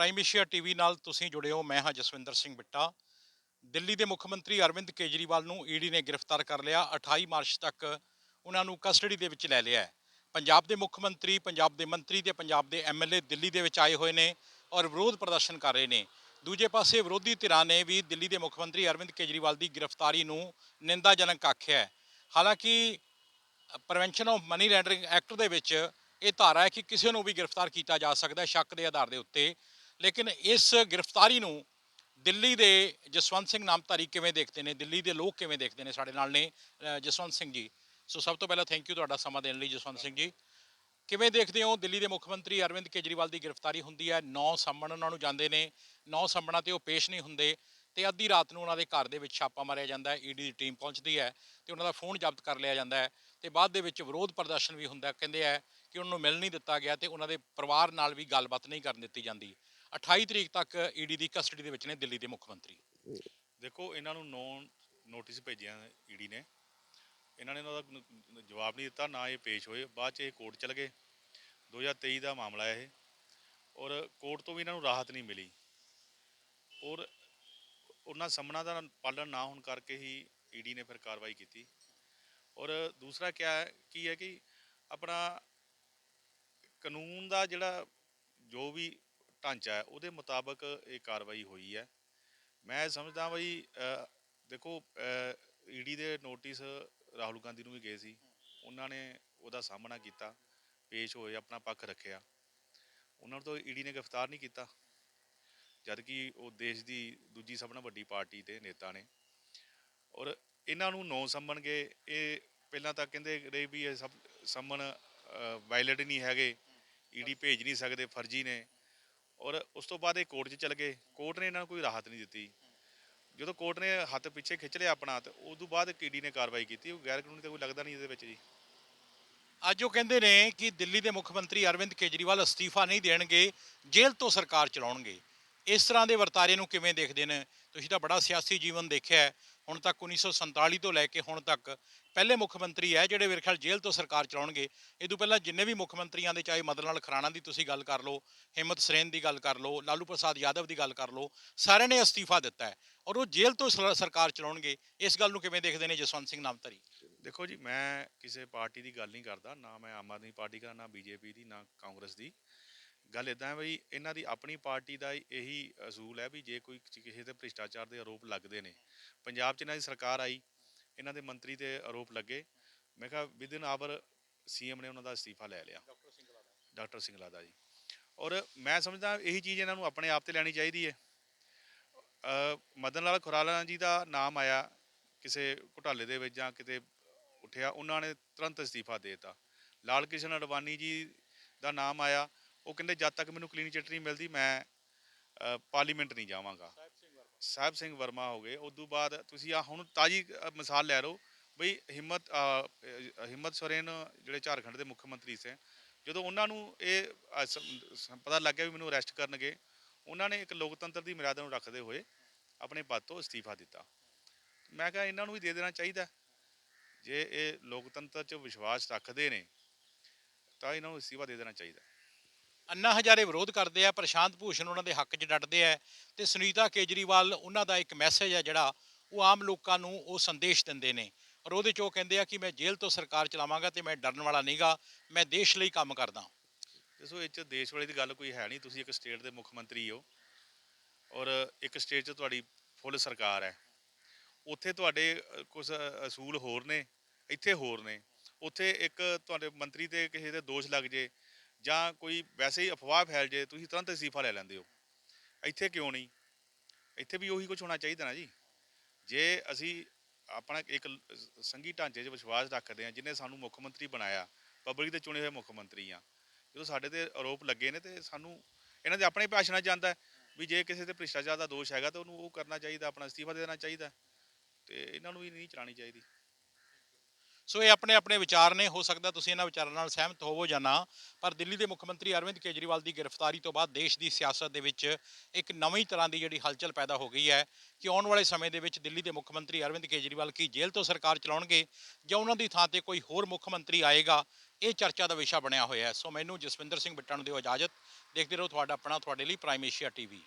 Prime Asia TV ਨਾਲ ਤੁਸੀਂ ਜੁੜੇ ਹੋ। ਮੈਂ ਹਾਂ ਜਸਵਿੰਦਰ ਸਿੰਘ ਬਿੱਟਾ। ਦਿੱਲੀ ਦੇ ਮੁੱਖ ਮੰਤਰੀ ਅਰਵਿੰਦ ਕੇਜਰੀਵਾਲ ਨੂੰ ਈਡੀ ਨੇ ਗ੍ਰਿਫਤਾਰ ਕਰ ਲਿਆ। 28 ਮਾਰਚ ਤੱਕ ਉਹਨਾਂ ਨੂੰ ਕਸਟਡੀ ਦੇ ਵਿੱਚ ਲੈ ਲਿਆ ਹੈ। ਪੰਜਾਬ ਦੇ ਮੁੱਖ ਮੰਤਰੀ, ਪੰਜਾਬ ਦੇ ਮੰਤਰੀ ਤੇ ਪੰਜਾਬ ਦੇ ਐਮਐਲਏ ਦਿੱਲੀ ਦੇ ਵਿੱਚ ਆਏ ਹੋਏ ਨੇ ਔਰ ਵਿਰੋਧ ਪ੍ਰਦਰਸ਼ਨ ਕਰ ਰਹੇ ਨੇ। ਦੂਜੇ ਪਾਸੇ ਵਿਰੋਧੀ ਧਿਰਾਂ ਨੇ ਵੀ ਦਿੱਲੀ ਦੇ ਮੁੱਖ ਮੰਤਰੀ ਅਰਵਿੰਦ ਕੇਜਰੀਵਾਲ ਦੀ ਗ੍ਰਿਫਤਾਰੀ ਨੂੰ ਨਿੰਦਾਜਨਕ ਆਖਿਆ ਹੈ। ਹਾਲਾਂਕਿ prevention of money laundering act ਦੇ ਵਿੱਚ ਇਹ ਧਾਰਾ ਹੈ ਕਿ ਕਿਸੇ ਨੂੰ ਵੀ ਗ੍ਰਿਫਤਾਰ ਕੀਤਾ ਜਾ ਸਕਦਾ ਹੈ। ਸ਼ੱਕ ਦੇ ਆਧਾਰ ਦੇ ਉੱਤੇ ਲੇਕਿਨ ਇਸ ਗ੍ਰਿਫਤਾਰੀ ਨੂੰ ਦਿੱਲੀ ਦੇ ਜਸਵੰਤ ਸਿੰਘ ਨਾਮਧਾਰੀ ਕਿਵੇਂ ਦੇਖਦੇ ਨੇ, ਦਿੱਲੀ ਦੇ ਲੋਕ ਕਿਵੇਂ ਦੇਖਦੇ ਨੇ ਸਾਡੇ ਨਾਲ ਨੇ ਜਸਵੰਤ ਸਿੰਘ ਜੀ। ਸੋ ਸਭ ਤੋਂ ਪਹਿਲਾਂ ਥੈਂਕ ਯੂ ਤੁਹਾਡਾ ਸਮਾਂ ਦੇਣ ਲਈ, ਜਸਵੰਤ ਸਿੰਘ ਜੀ। ਕਿਵੇਂ ਦੇਖਦੇ ਹੋ ਦਿੱਲੀ ਦੇ ਮੁੱਖ ਮੰਤਰੀ ਅਰਵਿੰਦ ਕੇਜਰੀਵਾਲ ਦੀ ਗ੍ਰਿਫਤਾਰੀ ਹੁੰਦੀ ਹੈ? ਨੌ ਸੰਮਣ ਉਹਨਾਂ ਨੂੰ ਜਾਂਦੇ ਨੇ, ਨੌ ਸੰਮਣਾ ਤੇ ਉਹ ਪੇਸ਼ ਨਹੀਂ ਹੁੰਦੇ ਤੇ ਅੱਧੀ ਰਾਤ ਨੂੰ ਉਹਨਾਂ ਦੇ ਘਰ ਦੇ ਵਿੱਚ ਛਾਪਾ ਮਾਰਿਆ ਜਾਂਦਾ ਹੈ, ਈਡੀ ਦੀ ਟੀਮ ਪਹੁੰਚਦੀ ਹੈ ਤੇ ਉਹਨਾਂ ਦਾ ਫੋਨ ਜ਼ਬਤ ਕਰ ਲਿਆ ਜਾਂਦਾ ਹੈ ਤੇ ਬਾਅਦ ਦੇ ਵਿੱਚ ਵਿਰੋਧ ਪ੍ਰਦਰਸ਼ਨ ਵੀ ਹੁੰਦਾ ਕਹਿੰਦੇ ਆ ਕਿ ਉਹਨਾਂ ਨੂੰ ਮਿਲ ਨਹੀਂ ਦਿੱਤਾ ਗਿਆ ਤੇ ਉਹਨਾਂ ਦੇ ਪਰਿਵਾਰ ਨਾਲ ਵੀ ਗੱਲਬਾਤ ਨਹੀਂ ਕਰਨ ਦਿੱਤੀ ਜਾਂਦੀ। 28 ਤਰੀਕ ਤੱਕ ਈਡੀ ਦੀ ਕਸਟਡੀ ਦੇ ਵਿੱਚ ਨੇ ਦਿੱਲੀ ਦੇ ਮੁੱਖ ਮੰਤਰੀ। ਦੇਖੋ, ਇਹਨਾਂ ਨੂੰ ਨੌ ਨੋਟਿਸ ਭੇਜਿਆ ਈਡੀ ਨੇ। ਇਹਨਾਂ ਨੇ ਉਹਨਾਂ ਦਾ ਜਵਾਬ ਨਹੀਂ ਦਿੱਤਾ, ਨਾ ਇਹ ਪੇਸ਼ ਹੋਏ। ਬਾਅਦ ਚ ਇਹ ਕੋਰਟ ਚਲ ਗਏ। 2023 ਦਾ ਮਾਮਲਾ ਹੈ ਇਹ। ਔਰ ਕੋਰਟ ਤੋਂ ਵੀ ਇਹਨਾਂ ਨੂੰ ਰਾਹਤ ਨਹੀਂ ਮਿਲੀ। ਔਰ ਉਹਨਾਂ ਸਮਣਾ ਦਾ ਪਾਲਣ ਨਾ ਹੋਣ ਕਰਕੇ ਹੀ ਈਡੀ ਨੇ ਫਿਰ ਕਾਰਵਾਈ ਕੀਤੀ। ਔਰ ਦੂਸਰਾ ਕਿਆ ਹੈ, ਕੀ ਹੈ ਕਿ ਆਪਣਾ ਕਾਨੂੰਨ ਦਾ ਜਿਹੜਾ ਜੋ ਵੀ ਢਾਂਚਾ ਹੈ ਉਹਦੇ ਮੁਤਾਬਕ ਇਹ ਕਾਰਵਾਈ ਹੋਈ ਹੈ। ਮੈਂ ਸਮਝਦਾ ਬਈ ਅ, ਦੇਖੋ ਈਡੀ ਦੇ ਨੋਟਿਸ ਰਾਹੁਲ ਗਾਂਧੀ ਨੂੰ ਵੀ ਗਏ ਸੀ। ਉਹਨਾਂ ਨੇ ਉਹਦਾ ਸਾਹਮਣਾ ਕੀਤਾ ਪੇਸ਼ ਹੋਏ ਆਪਣਾ ਪੱਖ ਰੱਖਿਆ। ਉਹਨਾਂ ਨੂੰ ਤਾਂ ਈਡੀ ਨੇ ਗ੍ਰਿਫਤਾਰ ਨਹੀਂ ਕੀਤਾ। ਜਦ ਕਿ ਉਹ ਦੇਸ਼ ਦੀ ਦੂਜੀ ਸਭ ਨਾਲੋਂ ਵੱਡੀ ਪਾਰਟੀ ਦੇ ਨੇਤਾ ਨੇ। ਔਰ ਇਹਨਾਂ ਨੂੰ ਨੌ ਸੰਮਣਗੇ ਇਹ ਪਹਿਲਾਂ ਤਾਂ ਕਹਿੰਦੇ ਰਹੇ ਵੀ ਇਹ ਸਭ ਸੰਮਣ ਵਾਇਲੇਟ ਨਹੀਂ ਹੈਗੇ। ਈਡੀ ਭੇਜ ਨਹੀਂ ਸਕਦੇ ਫਰਜ਼ੀ ਨੇ। ਔਰ ਉਸ ਤੋਂ ਬਾਅਦ ਇਹ ਕੋਰਟ 'ਚ ਚਲ ਗਏ। ਕੋਰਟ ਨੇ ਇਹਨਾਂ ਨੂੰ ਕੋਈ ਰਾਹਤ ਨਹੀਂ ਦਿੱਤੀ। ਜਦੋਂ ਕੋਰਟ ਨੇ ਹੱਥ ਪਿੱਛੇ ਖਿੱਚ ਲਿਆ ਆਪਣਾ, ਤੇ ਉਸ ਤੋਂ ਬਾਅਦ ਕੀਡੀ ਨੇ ਕਾਰਵਾਈ ਕੀਤੀ? ਉਹ ਗੈਰ ਕਾਨੂੰਨੀ ਤਾਂ ਕੋਈ ਲੱਗਦਾ ਨਹੀਂ ਇਹਦੇ ਵਿੱਚ ਜੀ। ਅੱਜ ਉਹ ਕਹਿੰਦੇ ਨੇ ਕਿ ਦਿੱਲੀ ਦੇ ਮੁੱਖ ਮੰਤਰੀ ਅਰਵਿੰਦ ਕੇਜਰੀਵਾਲ ਅਸਤੀਫਾ ਨਹੀਂ ਦੇਣਗੇ, ਜੇਲ੍ਹ ਤੋਂ ਸਰਕਾਰ ਚਲਾਉਣਗੇ। ਇਸ ਤਰ੍ਹਾਂ ਦੇ ਵਰਤਾਰੇ ਨੂੰ ਕਿਵੇਂ ਦੇਖਦੇ ਨੇ? ਤੁਸੀਂ ਤਾਂ ਬੜਾ ਸਿਆਸੀ ਜੀਵਨ ਦੇਖਿਆ ਹੁਣ ਤੱਕ 1947 ਤੋਂ ਲੈ ਕੇ ਹੁਣ ਤੱਕ ਪਹਿਲੇ ਮੁੱਖ ਮੰਤਰੀ ਹੈ ਜਿਹੜੇ ਮੇਰੇ ਖਿਆਲ ਜੇਲ੍ਹ ਤੋਂ ਸਰਕਾਰ ਚਲਾਉਣਗੇ। ਇਹ ਤੋਂ ਪਹਿਲਾਂ ਜਿੰਨੇ ਵੀ ਮੁੱਖ ਮੰਤਰੀਆਂ ਦੇ ਚਾਹੇ ਮਦਨ ਲਾਲ ਖਰਾਣਾ ਦੀ ਤੁਸੀਂ ਗੱਲ ਕਰ ਲਓ, ਹਿੰਮਤ ਸਰੇਨ ਦੀ ਗੱਲ ਕਰ ਲਓ, ਲਾਲੂ ਪ੍ਰਸਾਦ ਯਾਦਵ ਦੀ ਗੱਲ ਕਰ ਲਓ, ਸਾਰਿਆਂ ਨੇ ਅਸਤੀਫਾ ਦਿੱਤਾ ਹੈ ਔਰ ਉਹ ਜੇਲ੍ਹ ਤੋਂ ਸਰ- ਸਰਕਾਰ ਚਲਾਉਣਗੇ। ਇਸ ਗੱਲ ਨੂੰ ਕਿਵੇਂ ਦੇਖਦੇ ਨੇ ਜਸਵੰਤ ਸਿੰਘ ਨਾਮਧਾਰੀ? ਦੇਖੋ ਜੀ, ਮੈਂ ਕਿਸੇ ਪਾਰਟੀ ਦੀ ਗੱਲ ਨਹੀਂ ਕਰਦਾ, ਨਾ ਮੈਂ ਆਮ ਆਦਮੀ ਪਾਰਟੀ ਦਾ, ਨਾ ਬੀਜੇਪੀ ਦੀ, ਨਾ ਕਾਂਗਰਸ ਦੀ। ਗੱਲ ਇਦਾਂ ਹੈ ਵੀ ਇਹਨਾਂ ਦੀ ਆਪਣੀ ਪਾਰਟੀ ਦਾ ਇਹੀ ਅਸੂਲ ਹੈ ਵੀ ਜੇ ਕੋਈ ਕਿਸੇ ਤੇ ਭ੍ਰਿਸ਼ਟਾਚਾਰ ਦੇ ਆਰੋਪ ਲੱਗਦੇ ਨੇ। ਪੰਜਾਬ 'ਚ ਇਹਨਾਂ ਦੀ ਸਰਕਾਰ ਆਈ ਇਹਨਾਂ ਦੇ ਮੰਤਰੀ ਤੇ ਆਰੋਪ ਲੱਗੇ। ਮੈਂ ਕਿਹਾ ਵਿਦਿਨ ਆਵਰ ਸੀਐਮ ਨੇ ਉਹਨਾਂ ਦਾ ਅਸਤੀਫਾ ਲੈ ਲਿਆ। ਡਾਕਟਰ ਸਿੰਘਲਾ ਦਾ। ਜੀ। ਔਰ ਮੈਂ ਸਮਝਦਾ ਇਹੀ ਚੀਜ਼ ਇਹਨਾਂ ਨੂੰ ਆਪਣੇ ਆਪ ਤੇ ਲੈਣੀ ਚਾਹੀਦੀ ਹੈ। ਮਦਨ ਲਾਲ ਖੁਰਾਲਾ ਜੀ ਦਾ ਨਾਮ ਆਇਆ ਕਿਸੇ ਘੁਟਾਲੇ ਦੇ ਵਿੱਚ ਜਾਂ ਕਿਤੇ ਉੱਠਿਆ ਉਹਨਾਂ ਨੇ ਤੁਰੰਤ ਅਸਤੀਫਾ ਦੇ ਦਿੱਤਾ। ਲਾਲ ਕ੍ਰਿਸ਼ਨ ਅਡਵਾਨੀ ਜੀ ਦਾ ਨਾਮ ਆਇਆ। ਉਹ ਕਹਿੰਦੇ ਜਦ ਤੱਕ ਮੈਨੂੰ ਕਲੀਨ ਚਿੱਟ ਨਹੀਂ ਮਿਲਦੀ ਮੈਂ ਅ, ਪਾਰਲੀਮੈਂਟ ਨਹੀਂ ਜਾਵਾਂਗਾ। ਸਾਹਿਬ ਸਿੰਘ ਵਰਮਾ। ਹੋ ਗਏ। ਉਸ ਤੋਂ ਬਾਅਦ ਤੁਸੀਂ ਆ ਹੁਣ ਤਾਜੀ ਅ, ਮਿਸਾਲ ਲੈ ਲਓ ਬਈ ਹਿੰਮਤ ਅ, ਅ, ਹਿੰਮਤ ਸੋਰੇਨ ਜਿਹੜੇ ਝਾਰਖੰਡ ਦੇ ਮੁੱਖ ਮੰਤਰੀ ਸੀ ਜਦੋਂ ਉਹਨਾਂ ਨੂੰ ਇਹ ਅ, ਸ- ਸ- ਪਤਾ ਲੱਗਿਆ ਵੀ ਮੈਨੂੰ ਅਰੈਸਟ ਕਰਨਗੇ ਉਹਨਾਂ ਨੇ ਇੱਕ ਲੋਕਤੰਤਰ ਦੀ ਮਰਿਆਦਾ ਨੂੰ ਰੱਖਦੇ ਹੋਏ ਆਪਣੇ ਪਦ ਤੋਂ ਅਸਤੀਫਾ ਦਿੱਤਾ। ਮੈਂ ਕਿਹਾ ਇਹਨਾਂ ਨੂੰ ਵੀ ਦੇ ਦੇਣਾ ਚਾਹੀਦਾ। ਜੇ ਇਹ ਲੋਕਤੰਤਰ 'ਚ ਵਿਸ਼ਵਾਸ ਰੱਖਦੇ ਨੇ ਤਾਂ ਇਹਨਾਂ ਨੂੰ ਅਸਤੀਫਾ ਦੇ ਦੇਣਾ ਚਾਹੀਦਾ। ਅੰਨਾ ਹਜ਼ਾਰੇ ਵਿਰੋਧ ਕਰਦੇ ਆ, ਪ੍ਰਸ਼ਾਂਤ ਭੂਸ਼ਣ ਉਹਨਾਂ ਦੇ ਹੱਕ 'ਚ ਡਟਦੇ ਆ ਤੇ ਸੁਨੀਤਾ ਕੇਜਰੀਵਾਲ ਉਹਨਾਂ ਦਾ ਇੱਕ ਮੈਸੇਜ ਹੈ ਜਿਹੜਾ ਉਹ ਆਮ ਲੋਕਾਂ ਨੂੰ ਉਹ ਸੰਦੇਸ਼ ਦਿੰਦੇ ਨੇ ਔਰ ਉਹਦੇ 'ਚ ਉਹ ਕਹਿੰਦੇ ਆ ਕਿ ਮੈਂ ਜੇਲ੍ਹ ਤੋਂ ਸਰਕਾਰ ਚਲਾਵਾਂਗਾ ਤੇ ਮੈਂ ਡਰਨ ਵਾਲਾ ਨਹੀਂਗਾ, ਮੈਂ ਦੇਸ਼ ਲਈ ਕੰਮ ਕਰਦਾ ਦੇਖੋ ਇਹ 'ਚ ਦੇਸ਼ ਵਾਲੇ ਦੀ ਗੱਲ ਕੋਈ ਹੈ ਨਹੀਂ, ਤੁਸੀਂ ਇੱਕ ਸਟੇਟ ਦੇ ਮੁੱਖ ਮੰਤਰੀ ਹੋ ਔਰ ਇੱਕ ਸਟੇਟ 'ਚ ਤੁਹਾਡੀ ਫੁੱਲ ਸਰਕਾਰ ਹੈ। ਉੱਥੇ ਤੁਹਾਡੇ ਕੁਝ ਅਸੂਲ ਹੋਰ ਨੇ, ਇੱਥੇ ਹੋਰ ਨੇ, ਉੱਥੇ ਇੱਕ ਤੁਹਾਡੇ ਮੰਤਰੀ ਤੇ ਕਿਸੇ ਦੇ ਦੋਸ਼ ਲੱਗ ਜੇ ਜਾਂ ਕੋਈ ਵੈਸੇ ਹੀ ਅਫਵਾਹ ਫੈਲ ਜੇ, ਤੁਸੀਂ ਤੁਰੰਤ ਅਸਤੀਫਾ ਲੈ ਲੈਂਦੇ ਹੋ। ਇੱਥੇ ਕਿਉਂ ਨਹੀਂ? ਇੱਥੇ ਵੀ ਉਹੀ ਕੁਝ ਹੋਣਾ ਚਾਹੀਦਾ ਨਾ ਜੀ। ਜੇ ਅਸੀਂ ਆਪਣਾ ਇੱਕ ਲ- ਸੰਘੀ ਢਾਂਚੇ 'ਚ ਵਿਸ਼ਵਾਸ ਰੱਖਦੇ ਹਾਂ, ਜਿਨੇ ਸਾਨੂੰ ਮੁੱਖ ਮੰਤਰੀ ਬਣਾਇਆ, ਪਬਲਿਕ ਦੇ ਚੁਣੇ ਹੋਏ ਮੁੱਖ ਮੰਤਰੀ ਆ ਜਦੋਂ ਸਾਡੇ ਤੇ ਆਰੋਪ ਲੱਗੇ ਨੇ ਤੇ ਸਾਨੂੰ, ਇਹਨਾਂ ਦੇ ਆਪਣੇ ਭਾਸ਼ਣਾਂ 'ਚ ਆਉਂਦਾ ਵੀ ਜੇ ਕਿਸੇ ਤੇ ਭ੍ਰਿਸ਼ਟਾਚਾਰ ਦਾ ਦੋਸ਼ ਹੈਗਾ ਤਾਂ ਉਹਨੂੰ ਉਹ ਕਰਨਾ ਚਾਹੀਦਾ, ਆਪਣਾ ਅਸਤੀਫਾ ਦੇ ਦੇਣਾ ਚਾਹੀਦਾ। ਤੇ ਇਹਨਾਂ ਨੂੰ ਵੀ ਨਹੀਂ ਚਲਾਣੀ ਚਾਹੀਦੀ। ਸੋ ਇਹ ਆਪਣੇ ਆਪਣੇ ਵਿਚਾਰ ਨੇ, ਹੋ ਸਕਦਾ ਤੁਸੀਂ ਇਹਨਾਂ ਵਿਚਾਰਾਂ ਨਾਲ ਸਹਿਮਤ ਹੋਵੋ ਜਾਂ ਨਾ, ਪਰ ਦਿੱਲੀ ਦੇ ਮੁੱਖ ਮੰਤਰੀ ਅਰਵਿੰਦ ਕੇਜਰੀਵਾਲ ਦੀ ਗ੍ਰਿਫਤਾਰੀ ਤੋਂ ਬਾਅਦ ਦੇਸ਼ ਦੀ ਸਿਆਸਤ ਦੇ ਵਿੱਚ ਇੱਕ ਨਵੀਂ ਤਰ੍ਹਾਂ ਦੀ ਜਿਹੜੀ ਹਲਚਲ ਪੈਦਾ ਹੋ ਗਈ ਹੈ ਕਿ ਆਉਣ ਵਾਲੇ ਸਮੇਂ ਦੇ ਵਿੱਚ ਦਿੱਲੀ ਦੇ ਮੁੱਖ ਮੰਤਰੀ ਅਰਵਿੰਦ ਕੇਜਰੀਵਾਲ ਕੀ ਜੇਲ੍ਹ ਤੋਂ ਸਰਕਾਰ ਚਲਾਉਣਗੇ ਜਾਂ ਉਹਨਾਂ ਦੀ ਥਾਂ ਤੇ ਕੋਈ ਹੋਰ ਮੁੱਖ ਮੰਤਰੀ ਆਏਗਾ, ਇਹ ਚਰਚਾ ਦਾ ਵਿਸ਼ਾ ਬਣਿਆ ਹੋਇਆ ਹੈ। ਸੋ ਮੈਨੂੰ ਜਸਵਿੰਦਰ ਸਿੰਘ ਬਿੱਟਾ ਨੂੰ ਦਿਓ ਇਜਾਜ਼ਤ, ਦੇਖਦੇ ਰਹੋ ਤੁਹਾਡਾ ਆਪਣਾ, ਤੁਹਾਡੇ ਲਈ ਪ੍ਰਾਈਮ ਏਸ਼ੀਆ ਟੀਵੀ।